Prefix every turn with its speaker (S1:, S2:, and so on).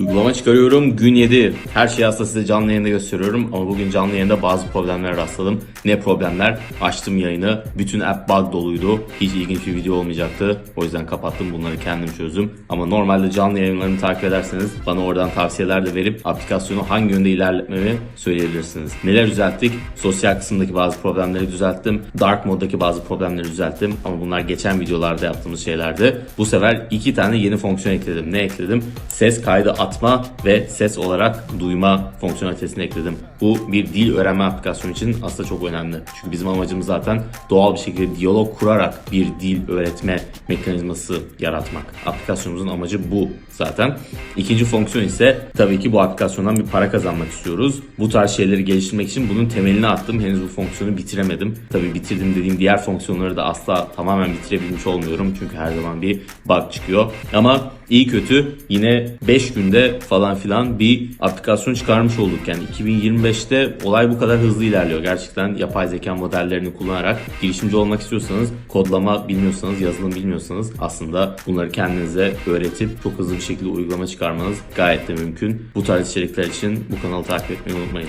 S1: Uygulama çıkarıyorum. Gün 7. Her şeyi aslında size canlı yayında gösteriyorum. Ama bugün canlı yayında bazı problemlere rastladım. Ne problemler? Açtım yayını. Bütün app bug doluydu. Hiç ilginç bir video olmayacaktı. O yüzden kapattım. Bunları kendim çözdüm. Ama normalde canlı yayınlarımı takip ederseniz bana oradan tavsiyeler de verip aplikasyonu hangi yönde ilerletmemi söyleyebilirsiniz. Neler düzelttik? Sosyal kısımdaki bazı problemleri düzelttim. Dark moddaki bazı problemleri düzelttim. Ama bunlar geçen videolarda yaptığımız şeylerdi. Bu sefer iki tane yeni fonksiyon ekledim. Ne ekledim? Ses kaydı atma ve ses olarak duyma fonksiyonelitesini ekledim. Bu bir dil öğrenme aplikasyonu için aslında çok önemli. Çünkü bizim amacımız zaten doğal bir şekilde diyalog kurarak bir dil öğretme mekanizması yaratmak. Aplikasyonumuzun amacı bu zaten. İkinci fonksiyon ise tabii ki bu aplikasyondan bir para kazanmak istiyoruz. Bu tarz şeyleri geliştirmek için bunun temelini attım. Henüz bu fonksiyonu bitiremedim. Tabii bitirdim dediğim diğer fonksiyonları da asla tamamen bitirebilmiş olmuyorum. Çünkü her zaman bir bug çıkıyor. Ama iyi kötü yine 5 günde falan filan bir aplikasyon çıkarmış olduk. Yani 2025'te olay bu kadar hızlı ilerliyor. Gerçekten yapay zeka modellerini kullanarak girişimci olmak istiyorsanız, kodlama bilmiyorsanız, yazılım bilmiyorsanız aslında bunları kendinize öğretip çok hızlı bir şekilde uygulama çıkarmanız gayet de mümkün. Bu tarz içerikler için bu kanalı takip etmeyi unutmayın.